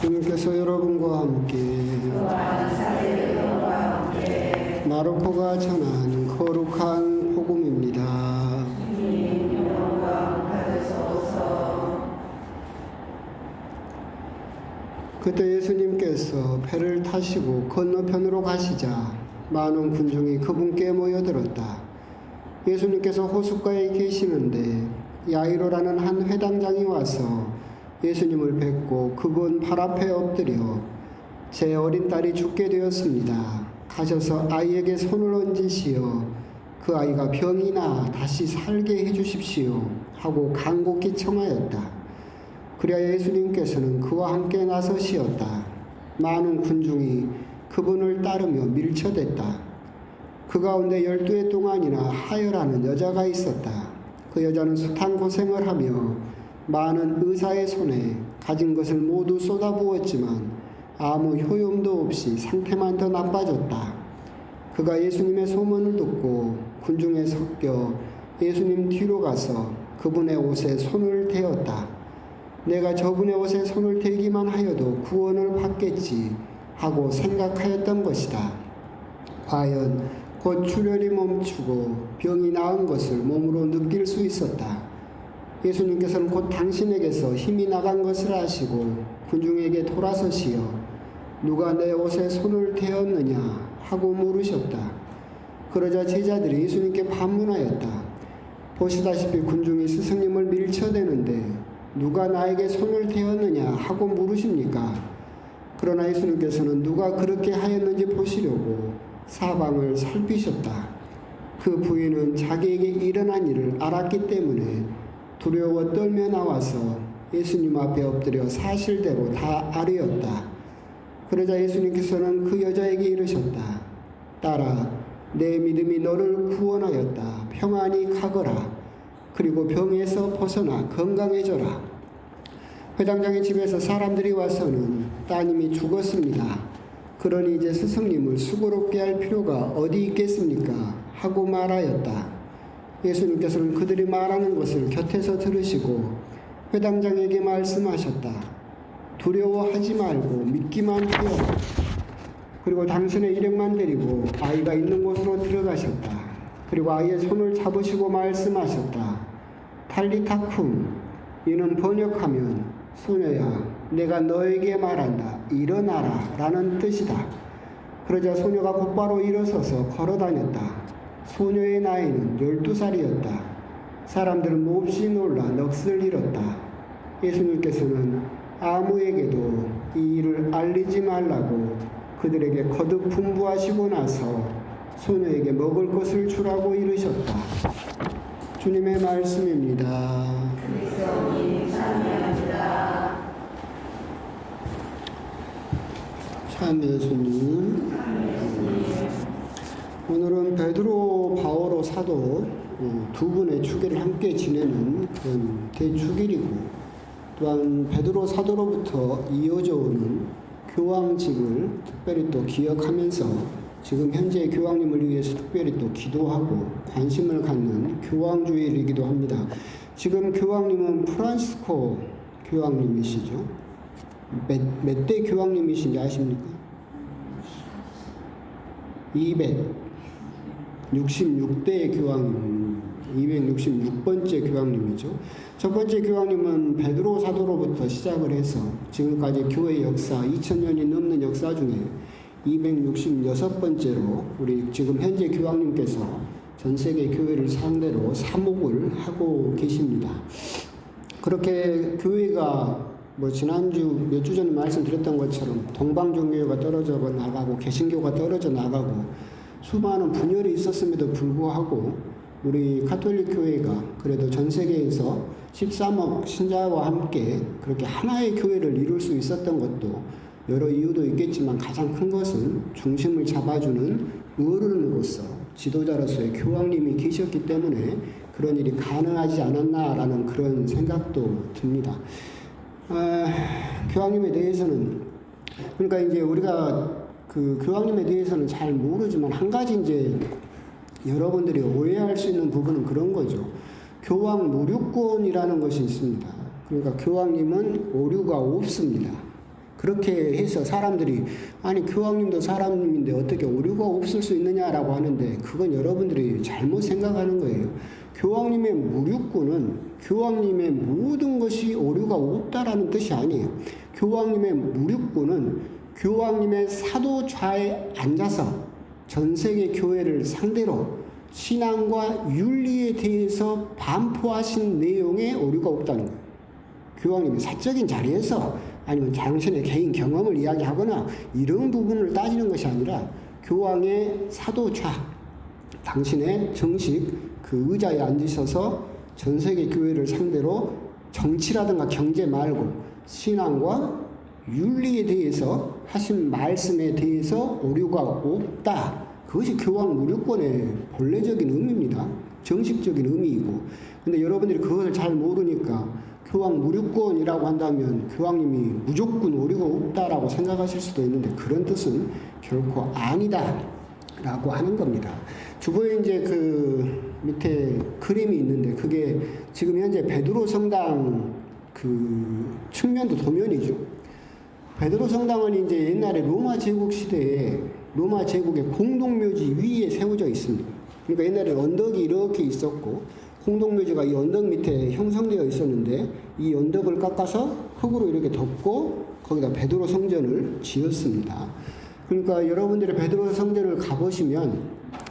주님께서 여러분과 함께 마르코가 전한 거룩한 복음입니다. 그때 예수님께서 배를 타시고 건너편으로 가시자 많은 군중이 그분께 모여들었다. 예수님께서 호숫가에 계시는데 야이로라는 한 회당장이 와서 예수님을 뵙고 그분 발 앞에 엎드려 제 어린 딸이 죽게 되었습니다. 가셔서 아이에게 손을 얹으시어 그 아이가 병이 나 다시 살게 해주십시오 하고 간곡히 청하였다. 그리하 예수님께서는 그와 함께 나서시었다. 많은 군중이 그분을 따르며 밀쳐댔다. 그 가운데 열두 해 동안이나 하여라는 여자가 있었다. 그 여자는 숱한 고생을 하며 많은 의사의 손에 가진 것을 모두 쏟아부었지만 아무 효용도 없이 상태만 더 나빠졌다. 그가 예수님의 소문을 듣고 군중에 섞여 예수님 뒤로 가서 그분의 옷에 손을 대었다. 내가 저분의 옷에 손을 대기만 하여도 구원을 받겠지 하고 생각하였던 것이다. 과연 곧 출혈이 멈추고 병이 나은 것을 몸으로 느낄 수 있었다. 예수님께서는 곧 당신에게서 힘이 나간 것을 아시고 군중에게 돌아서시어 누가 내 옷에 손을 대었느냐 하고 물으셨다. 그러자 제자들이 예수님께 반문하였다. 보시다시피 군중이 스승님을 밀쳐대는데 누가 나에게 손을 대었느냐 하고 물으십니까? 그러나 예수님께서는 누가 그렇게 하였는지 보시려고 사방을 살피셨다. 그 부인은 자기에게 일어난 일을 알았기 때문에 두려워 떨며 나와서 예수님 앞에 엎드려 사실대로 다 아뢰었다. 그러자 예수님께서는 그 여자에게 이르셨다. 딸아, 내 믿음이 너를 구원하였다. 평안히 가거라. 그리고 병에서 벗어나 건강해져라. 회당장의 집에서 사람들이 와서는 따님이 죽었습니다. 그러니 이제 스승님을 수고롭게 할 필요가 어디 있겠습니까? 하고 말하였다. 예수님께서는 그들이 말하는 것을 곁에서 들으시고 회당장에게 말씀하셨다. 두려워하지 말고 믿기만 하여 그리고 당신의 일행만 데리고 아이가 있는 곳으로 들어가셨다. 그리고 아이의 손을 잡으시고 말씀하셨다. 탈리타쿰 이는 번역하면 소녀야 내가 너에게 말한다 일어나라 라는 뜻이다. 그러자 소녀가 곧바로 일어서서 걸어 다녔다. 소녀의 나이는 열두 살이었다. 사람들은 몹시 놀라 넋을 잃었다. 예수님께서는 아무에게도 이 일을 알리지 말라고 그들에게 거듭 분부하시고 나서 소녀에게 먹을 것을 주라고 이르셨다. 주님의 말씀입니다. 참 예수님. 오늘은 베드로 바오로 사도 어, 두 분의 주기를 함께 지내는 그런 대축일이고 또한 베드로 사도로부터 이어져 오는 교황직을 특별히 또 기억하면서 지금 현재 교황님을 위해서 특별히 또 기도하고 관심을 갖는 교황주일이기도 합니다. 지금 교황님은 프란시스코 교황님이시죠. 몇, 몇대 교황님이신지 아십니까? 266대 교황님, 266번째 교황님이죠. 첫 번째 교황님은 베드로 사도로부터 시작을 해서 지금까지 교회 역사 2000년이 넘는 역사 중에 266번째로 우리 지금 현재 교황님께서 전 세계 교회를 상대로 사목을 하고 계십니다. 그렇게 교회가 뭐 지난주 몇 주 전에 말씀드렸던 것처럼 동방종교가 떨어져 나가고 개신교가 떨어져 나가고 수많은 분열이 있었음에도 불구하고 우리 카톨릭 교회가 그래도 전 세계에서 13억 신자와 함께 그렇게 하나의 교회를 이룰 수 있었던 것도 여러 이유도 있겠지만 가장 큰 것은 중심을 잡아주는 어른으로서 지도자로서의 교황님이 계셨기 때문에 그런 일이 가능하지 않았나라는 그런 생각도 듭니다. 아, 교황님에 대해서는 그러니까 이제 우리가 그 교황님에 대해서는 잘 모르지만 한 가지 이제 여러분들이 오해할 수 있는 부분은 그런 거죠. 교황 무류권이라는 것이 있습니다. 그러니까 교황님은 오류가 없습니다. 그렇게 해서 사람들이 아니 교황님도 사람인데 어떻게 오류가 없을 수 있느냐라고 하는데 그건 여러분들이 잘못 생각하는 거예요. 교황님의 무류권은 교황님의 모든 것이 오류가 없다라는 뜻이 아니에요. 교황님의 무류권은 교황님의 사도좌에 앉아서 전 세계 교회를 상대로 신앙과 윤리에 대해서 반포하신 내용에 오류가 없다는 거예요. 교황님이 사적인 자리에서 아니면 당신의 개인 경험을 이야기하거나 이런 부분을 따지는 것이 아니라 교황의 사도좌, 당신의 정식 그 의자에 앉으셔서 전 세계 교회를 상대로 정치라든가 경제 말고 신앙과 윤리에 대해서 하신 말씀에 대해서 오류가 없다. 그것이 교황 무료권의 본래적인 의미입니다. 정식적인 의미이고. 근데 여러분들이 그것을 잘 모르니까 교황 무료권이라고 한다면 교황님이 무조건 오류가 없다라고 생각하실 수도 있는데 그런 뜻은 결코 아니다. 라고 하는 겁니다. 주보에 이제 그 밑에 그림이 있는데 그게 지금 현재 베드로 성당 그 측면도 도면이죠. 베드로 성당은 이제 옛날에 로마 제국 시대에 로마 제국의 공동묘지 위에 세워져 있습니다. 그러니까 옛날에 언덕이 이렇게 있었고 공동묘지가 이 언덕 밑에 형성되어 있었는데 이 언덕을 깎아서 흙으로 이렇게 덮고 거기다 베드로 성전을 지었습니다. 그러니까 여러분들이 베드로 성전을 가보시면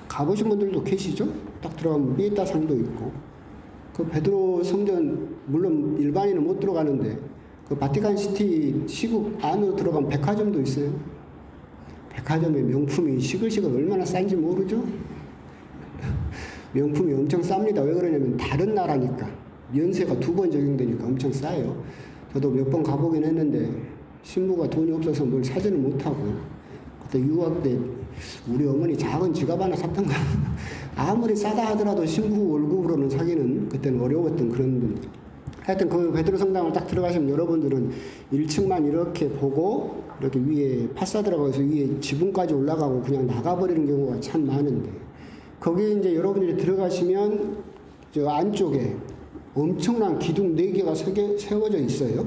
가보신 분들도 계시죠? 딱 들어가면 삐에따 상도 있고 그 베드로 성전 물론 일반인은 못 들어가는데 그 바티칸 시티 시국 안으로 들어가면 백화점도 있어요. 백화점의 명품이 시글시글 얼마나 싼지 모르죠? 명품이 엄청 쌉니다. 왜 그러냐면 다른 나라니까 연세가 두 번 적용되니까 엄청 싸요. 저도 몇 번 가보긴 했는데 신부가 돈이 없어서 뭘 사지는 못하고 그때 유학 때 우리 어머니 작은 지갑 하나 샀던가 아무리 싸다 하더라도 신부 월급으로는 사기는 그때는 어려웠던 그런 분. 하여튼 그 베드로 성당을 딱 들어가시면 여러분들은 1층만 이렇게 보고 이렇게 위에 파사 들어가서 위에 지붕까지 올라가고 그냥 나가버리는 경우가 참 많은데 거기에 이제 여러분들이 들어가시면 저 안쪽에 엄청난 기둥 4개가 세워져 있어요.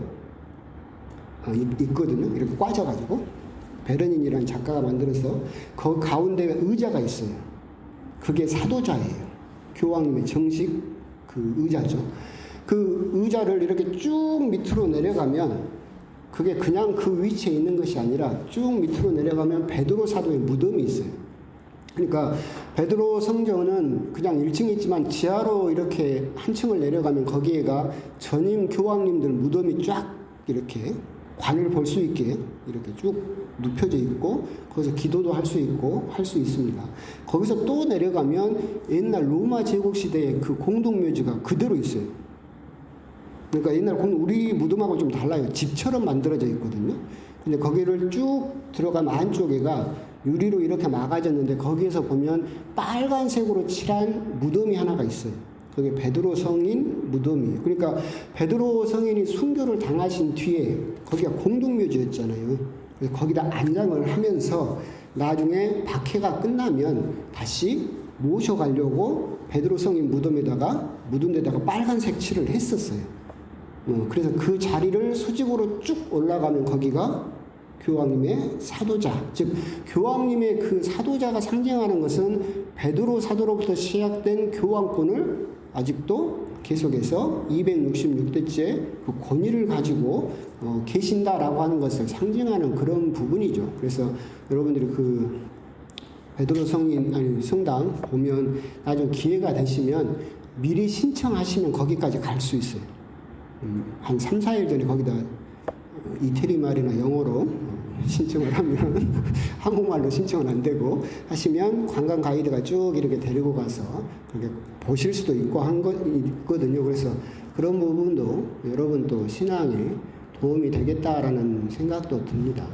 어, 있- 있거든요. 이렇게 꽈져가지고. 베르닌이라는 작가가 만들어서 그 가운데 의자가 있어요. 그게 사도자예요. 교황님의 정식 그 의자죠. 그 의자를 이렇게 쭉 밑으로 내려가면 그게 그냥 그 위치에 있는 것이 아니라 쭉 밑으로 내려가면 베드로 사도의 무덤이 있어요. 그러니까 베드로 성전은 그냥 1층에 있지만 지하로 이렇게 한 층을 내려가면 거기에가 전임 교황님들 무덤이 쫙 이렇게 관을 볼 수 있게 이렇게 쭉 눕혀져 있고 거기서 기도도 할 수 있고 할 수 있습니다. 거기서 또 내려가면 옛날 로마 제국 시대의 그 공동묘지가 그대로 있어요. 그러니까 옛날 공 우리 무덤하고 좀 달라요. 집처럼 만들어져 있거든요. 근데 거기를 쭉 들어가면 안쪽에가 유리로 이렇게 막아졌는데 거기에서 보면 빨간색으로 칠한 무덤이 하나가 있어요. 그게 베드로 성인 무덤이에요. 그러니까 베드로 성인이 순교를 당하신 뒤에 거기가 공동묘지였잖아요. 거기다 안장을 하면서 나중에 박해가 끝나면 다시 모셔가려고 베드로 성인 무덤에다가 무덤 데다가 빨간색 칠을 했었어요. 어, 그래서 그 자리를 수직으로 쭉 올라가면 거기가 교황님의 사도자, 즉 교황님의 그 사도자가 상징하는 것은 베드로 사도로부터 시작된 교황권을 아직도 계속해서 266대째 그 권위를 가지고 어, 계신다라고 하는 것을 상징하는 그런 부분이죠. 그래서 여러분들이 그 베드로 성인 아니 성당 보면 나중에 기회가 되시면 미리 신청하시면 거기까지 갈 수 있어요. 음, 한 3, 4일 전에 거기다 이태리 말이나 영어로 신청을 하면 한국말로 신청은 안 되고 하시면 관광 가이드가 쭉 이렇게 데리고 가서 그렇게 보실 수도 있고 한 거 있거든요. 그래서 그런 부분도 여러분 또 신앙에 도움이 되겠다라는 생각도 듭니다.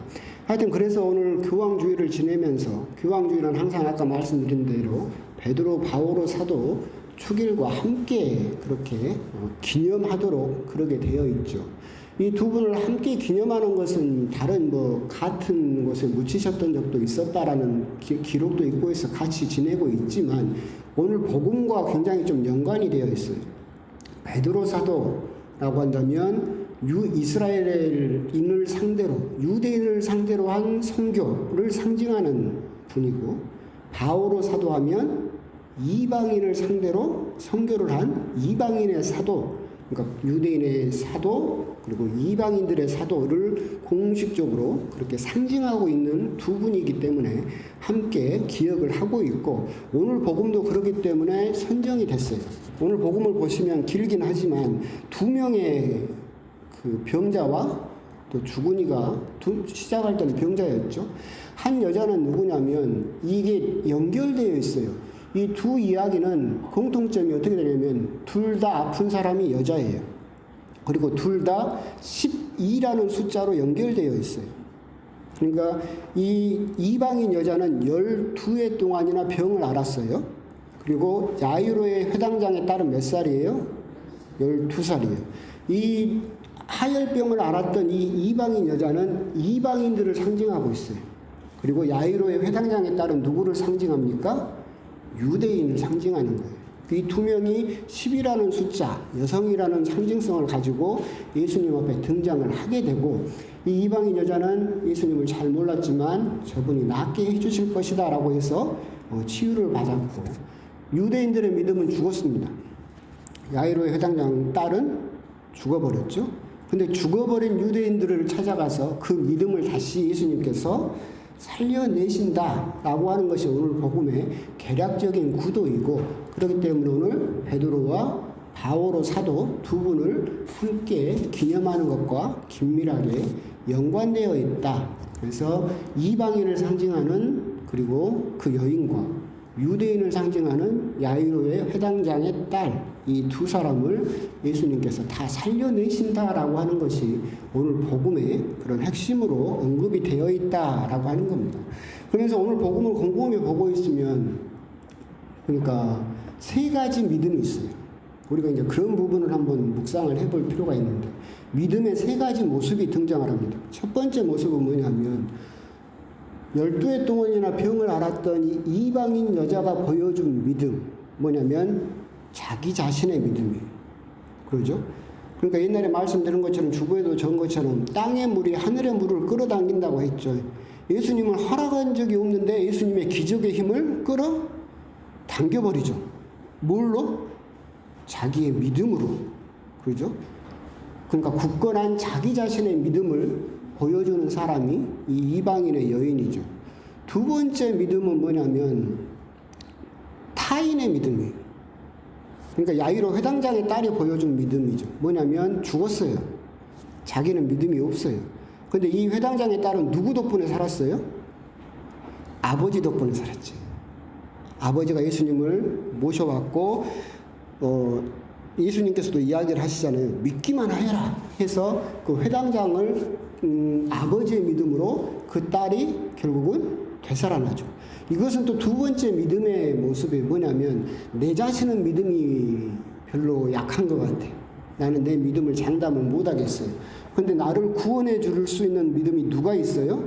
하여튼 그래서 오늘 교황주의를 지내면서 교황주의는 항상 아까 말씀드린 대로 베드로 바오로 사도 축일과 함께 그렇게 어, 기념하도록 그러게 되어 있죠. 이 두 분을 함께 기념하는 것은 다른 뭐 같은 곳에 묻히셨던 적도 있었다라는 기, 록도 있고 해서 같이 지내고 있지만 오늘 복음과 굉장히 좀 연관이 되어 있어요. 베드로 사도라고 한다면 유 이스라엘인을 상대로 유대인을 상대로 한 선교를 상징하는 분이고 바오로 사도하면 이방인을 상대로 선교를 한 이방인의 사도 그러니까 유대인의 사도 그리고 이방인들의 사도를 공식적으로 그렇게 상징하고 있는 두 분이기 때문에 함께 기억을 하고 있고 오늘 복음도 그렇기 때문에 선정이 됐어요. 오늘 복음을 보시면 길긴 하지만 두 명의 그 병자와 또 주군이가 두, 시작할 때는 병자였죠. 한 여자는 누구냐면 이게 연결되어 있어요. 이 두 이야기는 공통점이 어떻게 되냐면 둘 다 아픈 사람이 여자예요. 그리고 둘 다 12라는 숫자로 연결되어 있어요. 그러니까 이 이방인 여자는 12해 동안이나 병을 앓았어요. 그리고 야이로의 회당장에 따른 몇 살이에요? 12살이에요. 이 하열병을 앓았던 이 이방인 여자는 이방인들을 상징하고 있어요. 그리고 야이로의 회당장에 따른 누구를 상징합니까? 유대인을 상징하는 거예요. 이 두 명이 10이라는 숫자, 여성이라는 상징성을 가지고 예수님 앞에 등장을 하게 되고 이 이방인 여자는 예수님을 잘 몰랐지만 저분이 낫게 해주실 것이다 라고 해서 어, 치유를 받았고 유대인들의 믿음은 죽었습니다. 야이로의 회당장 딸은 죽어버렸죠. 근데 죽어버린 유대인들을 찾아가서 그 믿음을 다시 예수님께서 살려내신다라고 하는 것이 오늘 복음의 개략적인 구도이고 그렇기 때문에 오늘 베드로와 바오로 사도 두 분을 함께 기념하는 것과 긴밀하게 연관되어 있다. 그래서 이방인을 상징하는 그리고 그 여인과 유대인을 상징하는 야이로의 회당장의 딸 이 두 사람을 예수님께서 다 살려내신다라고 하는 것이 오늘 복음의 그런 핵심으로 언급이 되어 있다라고 하는 겁니다. 그래서 오늘 복음을 곰곰이 보고 있으면 그러니까 세 가지 믿음이 있어요. 우리가 이제 그런 부분을 한번 묵상을 해볼 필요가 있는데 믿음의 세 가지 모습이 등장을 합니다. 첫 번째 모습은 뭐냐면 열두 해 동안이나 병을 앓았던 이 이방인 여자가 보여준 믿음 뭐냐면 자기 자신의 믿음이에요. 그러죠? 그러니까 옛날에 말씀드린 것처럼 주부에도 전 것처럼 땅의 물이 하늘의 물을 끌어당긴다고 했죠. 예수님은 허락한 적이 없는데 예수님의 기적의 힘을 끌어 당겨버리죠. 뭘로? 자기의 믿음으로. 그러죠? 그러니까 굳건한 자기 자신의 믿음을 보여주는 사람이 이 이방인의 여인이죠. 두 번째 믿음은 뭐냐면 타인의 믿음이에요. 그러니까 야이로 회당장의 딸이 보여준 믿음이죠. 뭐냐면 죽었어요. 자기는 믿음이 없어요. 근데 이 회당장의 딸은 누구 덕분에 살았어요? 아버지 덕분에 살았지. 아버지가 예수님을 모셔왔고, 어, 예수님께서도 이야기를 하시잖아요. 믿기만 하여라 해서 그 회당장을 음, 아버지의 믿음으로 그 딸이 결국은 되살아나죠. 이것은 또 두 번째 믿음의 모습이 뭐냐면 내 자신은 믿음이 별로 약한 것 같아. 나는 내 믿음을 장담을 못 하겠어요. 근데 나를 구원해 줄 수 있는 믿음이 누가 있어요?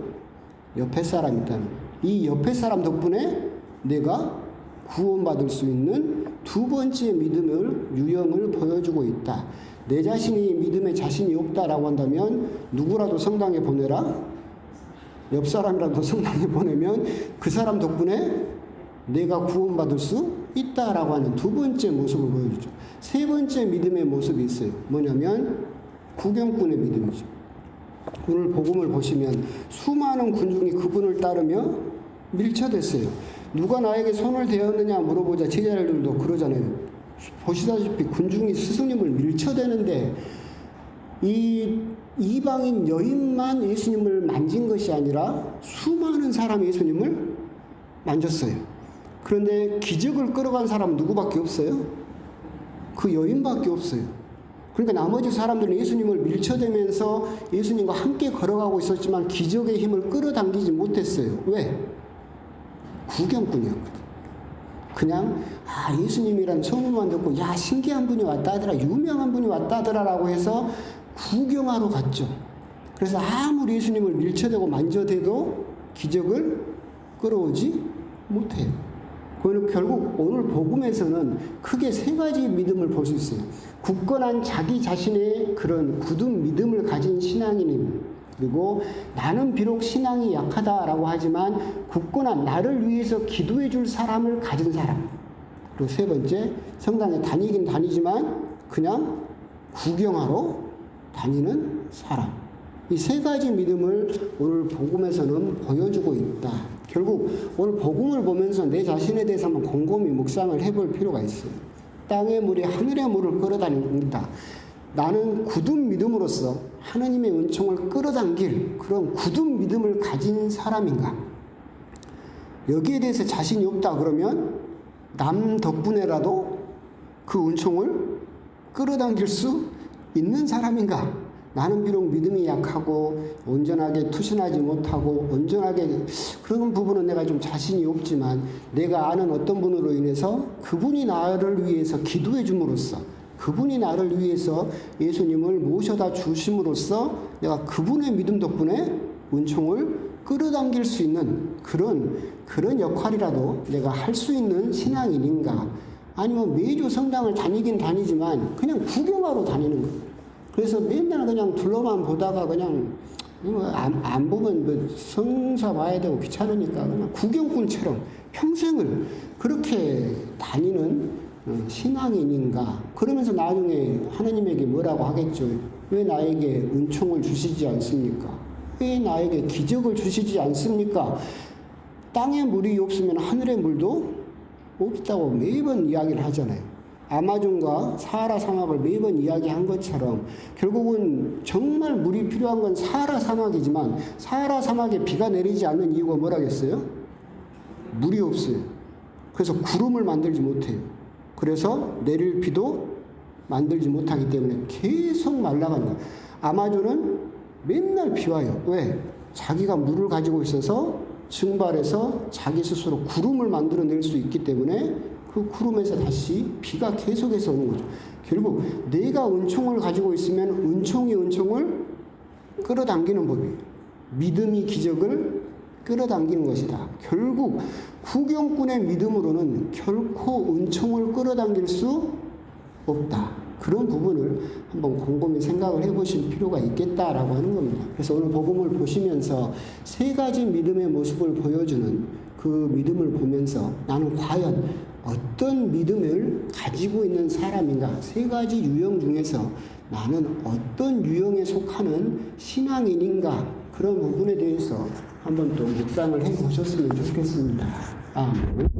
옆에 사람 있다는. 이 옆에 사람 덕분에 내가 구원받을 수 있는 두 번째 믿음을 유형을 보여주고 있다. 내 자신이 믿음에 자신이 없다라고 한다면 누구라도 성당에 보내라. 옆 사람이라도 성당에 보내면 그 사람 덕분에 내가 구원받을 수 있다라고 하는 두 번째 모습을 보여주죠. 세 번째 믿음의 모습이 있어요. 뭐냐면 구경꾼의 믿음이죠. 오늘 복음을 보시면 수많은 군중이 그분을 따르며 밀쳐댔어요. 누가 나에게 손을 대었느냐 물어보자 제자들도 그러잖아요. 보시다시피 군중이 스승님을 밀쳐대는데 이 이방인 여인만 예수님을 만진 것이 아니라 수많은 사람이 예수님을 만졌어요. 그런데 기적을 끌어간 사람 누구밖에 없어요? 그 여인밖에 없어요. 그러니까 나머지 사람들은 예수님을 밀쳐대면서 예수님과 함께 걸어가고 있었지만 기적의 힘을 끌어당기지 못했어요. 왜? 구경꾼이었거든. 그냥 아 예수님이란 소문만 듣고 야 신기한 분이 왔다 하더라 유명한 분이 왔다 하더라라고 해서 구경하러 갔죠. 그래서 아무리 예수님을 밀쳐대고 만져대도 기적을 끌어오지 못해요. 그거는 결국 오늘 복음에서는 크게 세 가지 믿음을 볼 수 있어요. 굳건한 자기 자신의 그런 굳은 믿음을 가진 신앙인임. 그리고 나는 비록 신앙이 약하다라고 하지만 굳건한 나를 위해서 기도해 줄 사람을 가진 사람. 그리고 세 번째, 성당에 다니긴 다니지만 그냥 구경하러 다니는 사람. 이 세 가지 믿음을 오늘 복음에서는 보여주고 있다. 결국 오늘 복음을 보면서 내 자신에 대해서 한번 곰곰이 묵상을 해볼 필요가 있어요. 땅의 물이 하늘의 물을 끌어다닙니다. 나는 굳은 믿음으로써 하느님의 은총을 끌어당길 그런 굳은 믿음을 가진 사람인가? 여기에 대해서 자신이 없다 그러면 남 덕분에라도 그 은총을 끌어당길 수 있는 사람인가? 나는 비록 믿음이 약하고 온전하게 투신하지 못하고 온전하게 그런 부분은 내가 좀 자신이 없지만 내가 아는 어떤 분으로 인해서 그분이 나를 위해서 기도해 줌으로써 그분이 나를 위해서 예수님을 모셔다 주심으로써 내가 그분의 믿음 덕분에 은총을 끌어당길 수 있는 그런 그런 역할이라도 내가 할 수 있는 신앙인인가 아니면 매주 성당을 다니긴 다니지만 그냥 구경하러 다니는 거예요. 그래서 맨날 그냥 둘러만 보다가 그냥 뭐안 안 보면 뭐 성사 봐야 되고 귀찮으니까 그냥 구경꾼처럼 평생을 그렇게 다니는 어, 신앙인인가 그러면서 나중에 하나님에게 뭐라고 하겠죠 왜 나에게 은총을 주시지 않습니까 왜 나에게 기적을 주시지 않습니까 땅에 물이 없으면 하늘의 물도 없다고 매번 이야기를 하잖아요 아마존과 사하라 사막을 매번 이야기한 것처럼 결국은 정말 물이 필요한 건 사하라 사막이지만 사하라 사막에 비가 내리지 않는 이유가 뭐라겠어요? 물이 없어요. 그래서 구름을 만들지 못해요. 그래서 내릴 비도 만들지 못하기 때문에 계속 말라간다. 아마존은 맨날 비 와요. 왜? 자기가 물을 가지고 있어서 증발해서 자기 스스로 구름을 만들어낼 수 있기 때문에 그 구름에서 다시 비가 계속해서 오는 거죠. 결국 내가 은총을 가지고 있으면 은총이 은총을 끌어당기는 법이에요. 믿음이 기적을 끌어당기는 것이다. 결국 구경꾼의 믿음으로는 결코 은총을 끌어당길 수 없다. 그런 부분을 한번 곰곰이 생각을 해보실 필요가 있겠다라고 하는 겁니다. 그래서 오늘 복음을 보시면서 세 가지 믿음의 모습을 보여주는 그 믿음을 보면서 나는 과연 어떤 믿음을 가지고 있는 사람인가? 세 가지 유형 중에서 나는 어떤 유형에 속하는 신앙인인가? 그런 부분에 대해서 한번 또 묵상을 해 보셨으면 좋겠습니다. 아멘.